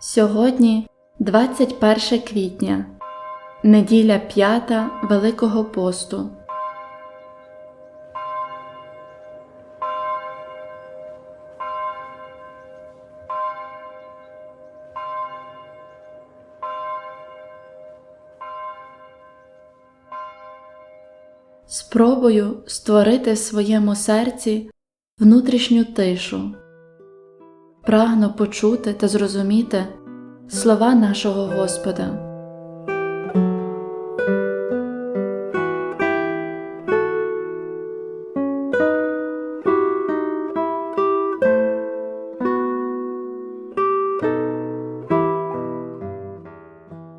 Сьогодні 21 квітня, неділя п'ята Великого посту. Спробую створити в своєму серці внутрішню тишу. Прагну почути та зрозуміти слова нашого Господа.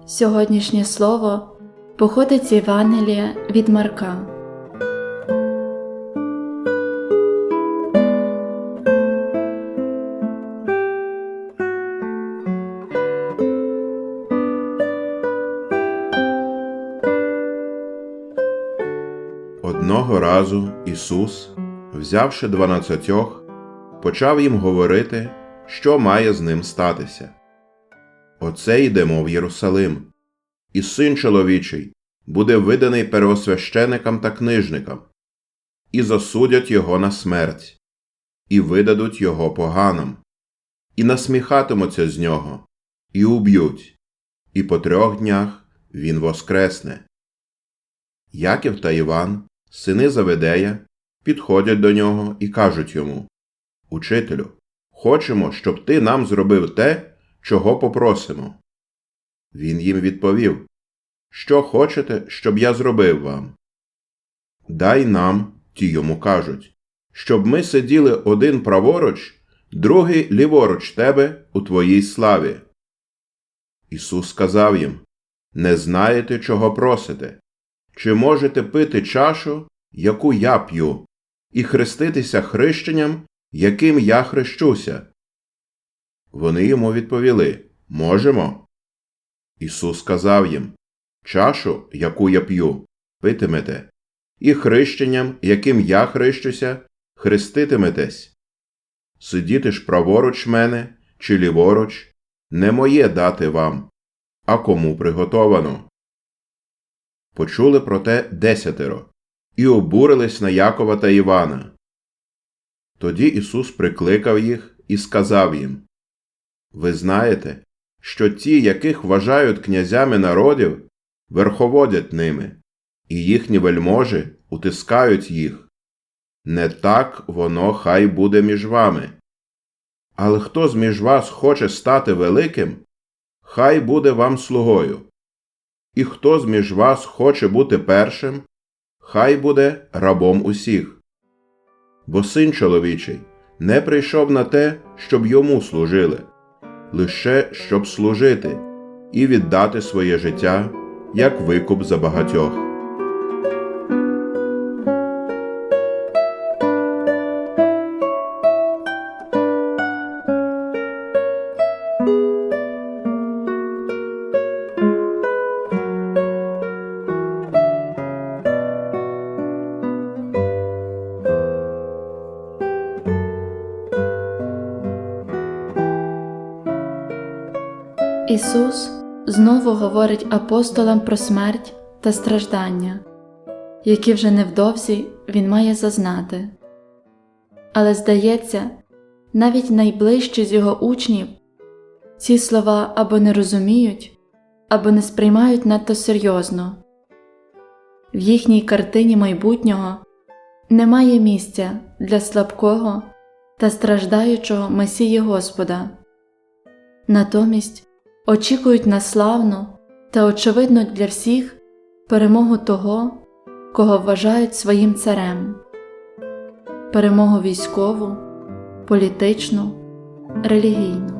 Сьогоднішнє слово походить з Євангелія від Марка. Одного разу Ісус, взявши дванадцятьох, почав їм говорити, що має з ним статися. Оце йдемо в Єрусалим, і син чоловічий буде виданий первосвященикам та книжникам, і засудять його на смерть, і видадуть його поганам, і насміхатимуться з нього, і уб'ють, і по трьох днях він воскресне. Яків та Іван, сини Заведея, підходять до нього і кажуть йому Учителю, хочемо, щоб ти нам зробив те, чого попросимо. Він їм відповів Що хочете, щоб я зробив вам? Дай нам, ті йому кажуть, щоб ми сиділи один праворуч, другий ліворуч тебе у твоїй славі. Ісус сказав їм Не знаєте, чого просите. Чи можете пити чашу, яку я п'ю, і хреститися хрещенням, яким я хрещуся? Вони йому відповіли Можемо. Ісус сказав їм Чашу, яку я п'ю, питимете, і хрещенням, яким я хрещуся, хреститиметесь. Сидіти ж праворуч мене чи ліворуч не моє дати вам, а кому приготовано. Почули про те десятеро і обурились на Якова та Івана. Тоді Ісус прикликав їх і сказав їм Ви знаєте, що ті, яких вважають князями народів, верховодять ними, і їхні вельможі утискають їх. Не так воно хай буде між вами. Але хто з між вас хоче стати великим, хай буде вам слугою. І хто з між вас хоче бути першим, хай буде рабом усіх. Бо син чоловічий не прийшов на те, щоб йому служили, лише щоб служити і віддати своє життя як викуп за багатьох. Ісус знову говорить апостолам про смерть та страждання, які вже невдовзі Він має зазнати. Але, здається, навіть найближчі з його учнів ці слова або не розуміють, або не сприймають надто серйозно. В їхній картині майбутнього немає місця для слабкого та страждаючого Месії Господа. Натомість очікують на славну та очевидно для всіх перемогу того, кого вважають своїм царем, перемогу військову, політичну, релігійну.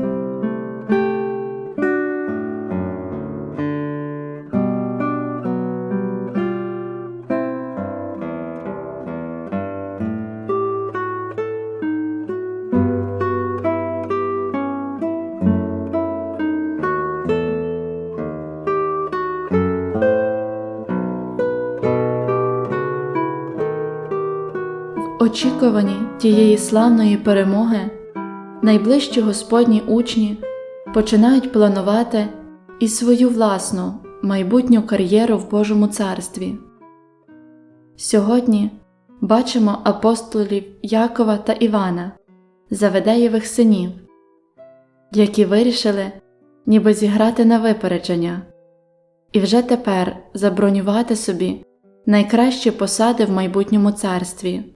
Очікуванні тієї славної перемоги найближчі Господні учні починають планувати і свою власну майбутню кар'єру в Божому царстві. Сьогодні бачимо апостолів Якова та Івана, Заведеєвих синів, які вирішили ніби зіграти на випередження і вже тепер забронювати собі найкращі посади в майбутньому царстві.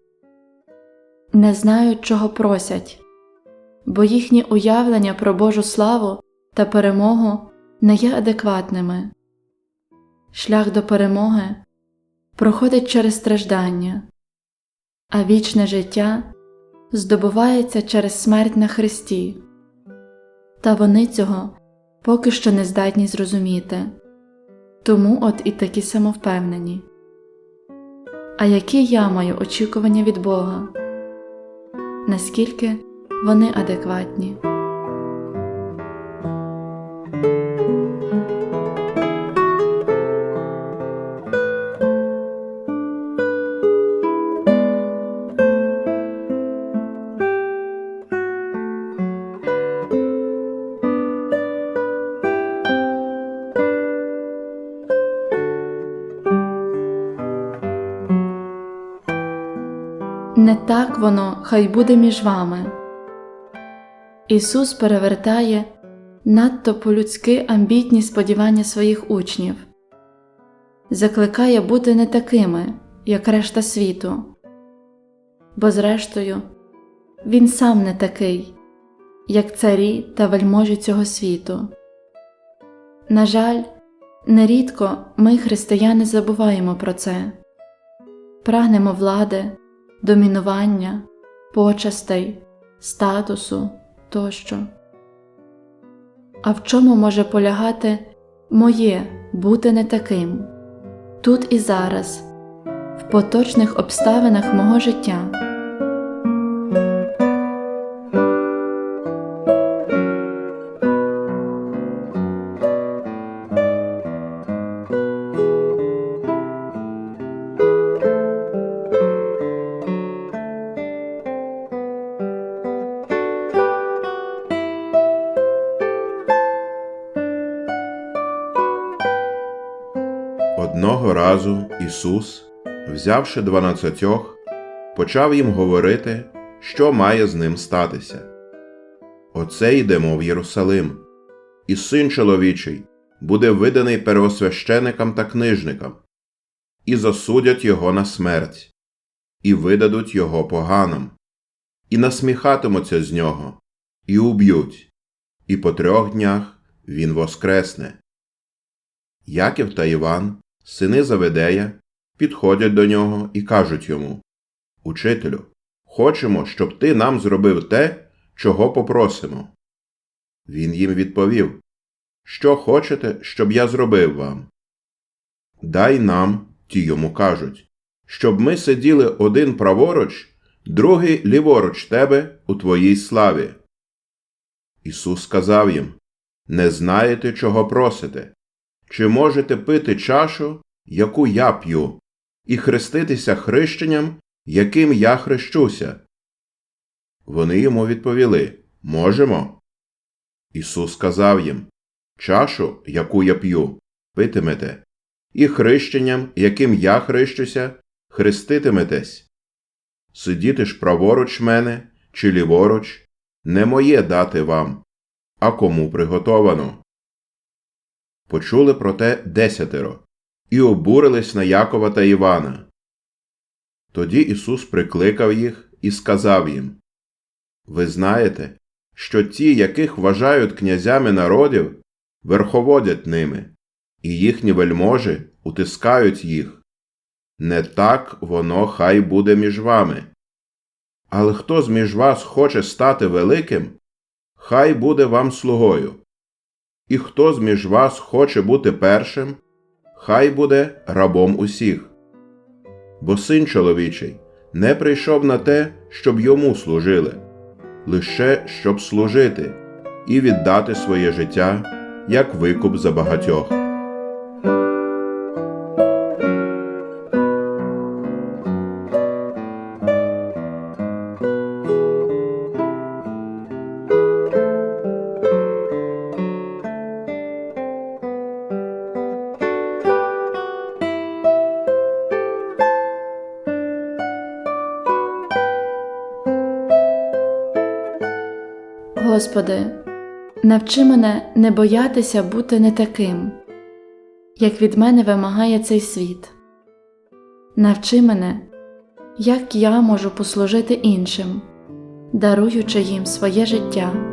Не знають, чого просять, бо їхні уявлення про Божу славу та перемогу не є адекватними. Шлях до перемоги проходить через страждання, а вічне життя здобувається через смерть на Христі, та вони цього поки що не здатні зрозуміти, тому от і такі самовпевнені. А які я маю очікування від Бога? Наскільки вони адекватні? Так воно хай буде між вами. Ісус перевертає надто по-людськи амбітні сподівання своїх учнів, закликає бути не такими, як решта світу, бо, зрештою, Він сам не такий, як царі та вельможі цього світу. На жаль, нерідко ми, християни, забуваємо про це, прагнемо влади домінування, почастей, статусу тощо. А в чому може полягати моє бути не таким тут і зараз, в поточних обставинах мого життя? Ісус, взявши дванадцятьох, почав їм говорити, що має з ним статися. Оце йдемо в Єрусалим, і син чоловічий буде виданий первосвященикам та книжникам, і засудять його на смерть, і видадуть його поганам, і насміхатимуться з нього, і уб'ють, і по трьох днях він воскресне. Яків та Іван, сини Заведея, підходять до нього і кажуть йому Учителю, хочемо, щоб ти нам зробив те, чого попросимо. Він їм відповів Що хочете, щоб я зробив вам? Дай нам, ті йому кажуть, щоб ми сиділи один праворуч, другий ліворуч тебе у твоїй славі. Ісус сказав їм Не знаєте, чого просите. Чи можете пити чашу, яку я п'ю, і хреститися хрещенням, яким я хрещуся? Вони йому відповіли Можемо. Ісус сказав їм Чашу, яку я п'ю, питимете, і хрещенням, яким я хрещуся, хреститиметесь. Сидіти ж праворуч мене чи ліворуч не моє дати вам, а кому приготовано почули про те десятеро і обурились на Якова та Івана. Тоді Ісус прикликав їх і сказав їм Ви знаєте, що ті, яких вважають князями народів, верховодять ними, і їхні вельможі утискають їх. Не так воно хай буде між вами. Але хто з між вас хоче стати великим, хай буде вам слугою. І хто з між вас хоче бути першим, хай буде рабом усіх. Бо син чоловічий не прийшов на те, щоб йому служили, лише щоб служити і віддати своє життя як викуп за багатьох. Господи, навчи мене не боятися бути не таким, як від мене вимагає цей світ. Навчи мене, як я можу послужити іншим, даруючи їм своє життя.